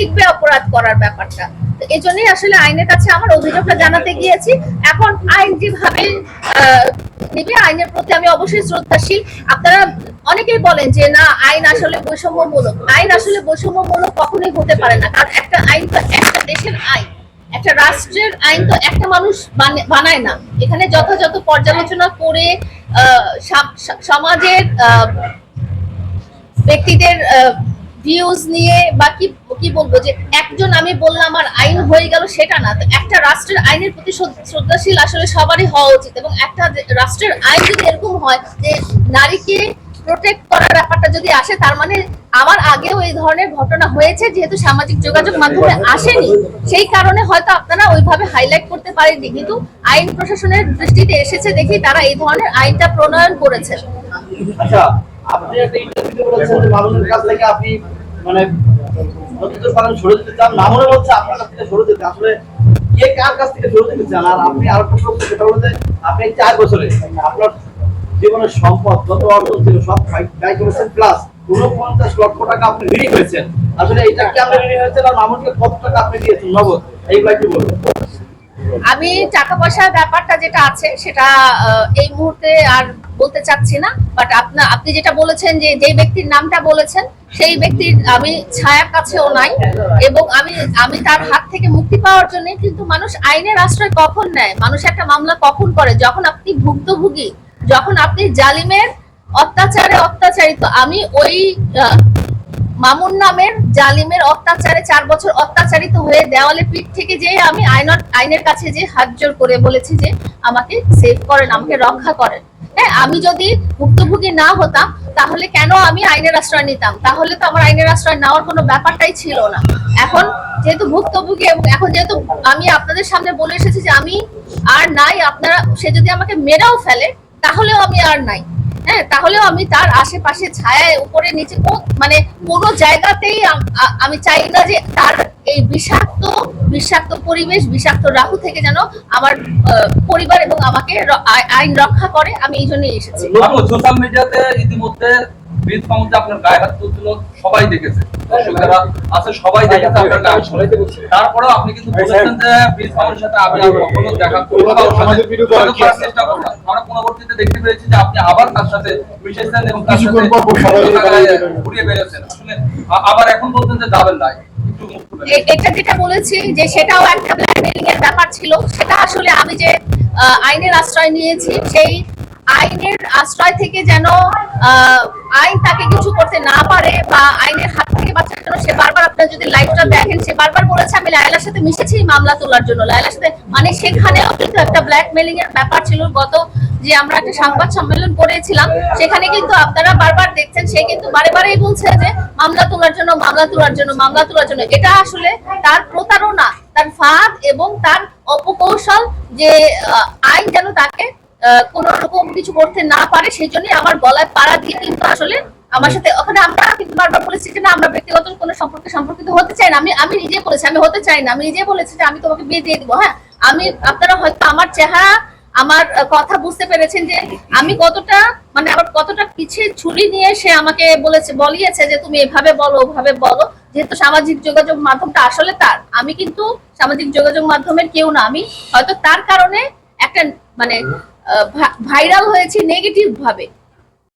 শিখবে অপরাধ করার ব্যাপারটা। তো এই জন্যই আসলে আইনের কাছে আমার অভিযোগটা জানাতে গিয়েছি। এখন আইন যেভাবে নেবে, আইনের প্রতি আমি অবশ্যই শ্রদ্ধাশীল। আপনারা অনেকেই বলেন যে, না, আইন আসলে বৈষম্যমূলক। আইন আসলে বৈষম্যমূলক কখনোই হতে পারে না। কারণ একটা আইন তো একটা দেশের আইন। একটা রাষ্ট্রের আইন তো একটা মানুষ বানে- বানায় না। এখানে যথাযথ পর্যালোচনা করে সমাজের ব্যক্তিদের ভিউজ নিয়ে বা কি কি বলব যে একজন আমি বললাম, আর আইন হয়ে গেল সেটা না। একটা রাষ্ট্রের আইনের প্রতি শ্রদ্ধাশীল আসলে সবারই হওয়া উচিত এবং একটা রাষ্ট্রের আইন যদি এরকম হয় যে নারীকে প্রোটেক্ট করার ব্যাপারটা যদি আসে, তার মানে আমার আগেও এই ধরনের ঘটনা হয়েছে, যেহেতু সামাজিক যোগাযোগ মাধ্যমে আসেনি। সেই কারণে হয়তো আপনারা ওইভাবে হাইলাইট করতে পারেননি। কিন্তু আইন প্রশাসনের দৃষ্টিতে এসেছে দেখি তারা এই ধরনের আইনটা প্রণয়ন করেছে। আচ্ছা আপনি একটা ইন্টারভিউ বলেছেন মামুনের কাছ থেকে আপনি মানে নতুন পালন সরে যেতে চান। না মনে হচ্ছে আপনার কাছ থেকে সরে যেতে। আসলে কে কার কাছ থেকে সরে যেতে চান? আর আপনি আর প্রশ্ন সেটা হলো যে আপনি চার বছরে আপনার জীবনের সম্পদ যত অর্জন ছিল সব ব্যয়- করেছেন প্লাস উনপঞ্চাশ লক্ষ টাকা আপনি ঋণী হয়েছেন। আসলে এইটা আপনি ঋণী হয়েছেন? আর মামুনকে কত টাকা আপনি দিয়েছেন? নগদ। এইগুলো কি বলবেন আমি টাকা পয়সার ব্যাপারটা যেটা আছে, সেটা এই মুহূর্তে আর বলতে চাচ্ছি না বাট আপনা, আপনি যেটা বলেছেন যে যে ব্যক্তির নামটা বলেছেন, সেই ব্যক্তির আমি ছায়ার কাছেও নাই এবং আমি আমি তার হাত থেকে মুক্তি পাওয়ার জন্য কিন্তু মানুষ আইনের আশ্রয় কখন নেয়? মানুষ একটা মামলা কখন করে? যখন আপনি ভুক্তভোগী, যখন আপনি জালিমের অত্যাচারে অত্যাচারিত, আমি ওই মামুন নামের জালিমের অত্যাচারে চার বছর অত্যাচারিত হয়ে দেওয়ালে পিঠ থেকে যে আমি আইনের আইনের কাছে যে হাত জোর করে বলেছি যে আমাকে সেভ করেন, আমাকে রক্ষা করেন। হ্যাঁ আমি যদি ভুক্তভোগী না হতাম, তাহলে কেন আমি আইনের আশ্রয় নিতাম? তাহলে তো আমার আইনের আশ্রয় নেওয়ার কোনো ব্যাপারটাই ছিল না। এখন যেহেতু ভুক্তভোগী এবং এখন যেহেতু আমি আপনাদের সামনে বলে এসেছি যে আমি আর নাই, আপনারা, সে যদি আমাকে মেরাও ফেলে, তাহলেও আমি আর নাই। হ্যাঁ তাহলেও আমি তার আশেপাশে ছায়ায় উপরে নিচে মানে কোনো জায়গাতেই আমি চাই না যে তার এই বিষাক্ত বিষাক্ত পরিবেশ বিষাক্ত রাহু থেকে যেন আমার পরিবার এবং আমাকে আইন রক্ষা করে। আমি এই জন্যই এসেছি। সোশ্যাল মিডিয়াতে ইতিমধ্যে বীজ মামুনকে আপনার গায়ে হাত তুলছিল সবাই দেখেছে। দর্শকেরা আছে সবাই দেখেছে আপনার গায়ে হাত তুলছিল। তারপরেও আপনি কিন্তু বলেছেন যে বীজ মামুনের সাথে আমি আর কখনো দেখা করব না? চেষ্টা দেখতে পেয়েছি যে আপনি আবার তার সাথে মিশেছেন এবং তার সাথে ঘুরিয়ে বেরোচ্ছেন। আসলে আবার এখন বলছেন যে যাবেন না। এটা যেটা বলেছি যে সেটাও একটা ব্ল্যাকমেলিং এর ব্যাপার ছিল। সেটা আসলে আমি যে আহ, আইনের আশ্রয় নিয়েছি সেই আইনের আশ্রয় থেকে যেন আহ, আইন তাকে কিছু করতে না পারে বা আইনের হাত লাইভটা দেখেন, সে বারবার বলেছে, আমি লায়লার সাথে মিশেছি মামলা তোলার জন্য। লায়লার সাথে মানে সেখানেও কিন্তু একটা ব্ল্যাকমেলিং এর ব্যাপার ছিল। গত যে আমরা একটা সংবাদ সম্মেলন করেছিলাম, সেখানে কিন্তু আপনারা বারবার দেখছেন, সে কিন্তু বারে বারেই বলছে যে, মামলা তোলার জন্য, মামলা তোলার জন্য, মামলা তোলার জন্য। এটা আসলে তার প্রতারণা, তার ফাঁদ এবং তার অপকৌশল যে আইন যেন তাকে কোন রকম কিছু করতে না পারে, সেই জন্যই আমার গলায় পাড়া দিয়ে কিন্তু আসলে আমার সাথে ওখানে আমরা কিন্তু বারবার বলেছি যে না আমরা ব্যক্তিগত কোনো সম্পর্কে সম্পর্কিত হতে চাই না। আমি আমি নিজে বলেছি আমি হতে চাই না। আমি নিজে বলেছি যে আমি তোমাকে বিয়ে দিয়ে দিবো হ্যাঁ? আমি আপনারা হয়তো আমার চেহারা আমার কথা বুঝতে পেরেছেন যে আমি কতটা মানে আমার কতটা পিছিয়ে ছুরি নিয়ে সে আমাকে বলেছে বলিয়েছে যে তুমি এভাবে বলো ওভাবে বলো। যেহেতু সামাজিক যোগাযোগ মাধ্যমটা আসলে তার। আমি কিন্তু সামাজিক যোগাযোগ মাধ্যমের কেউ না। আমি হয়তো তার কারণে একটা মানে ভাইরাল হয়েছে নেগেটিভ ভাবে।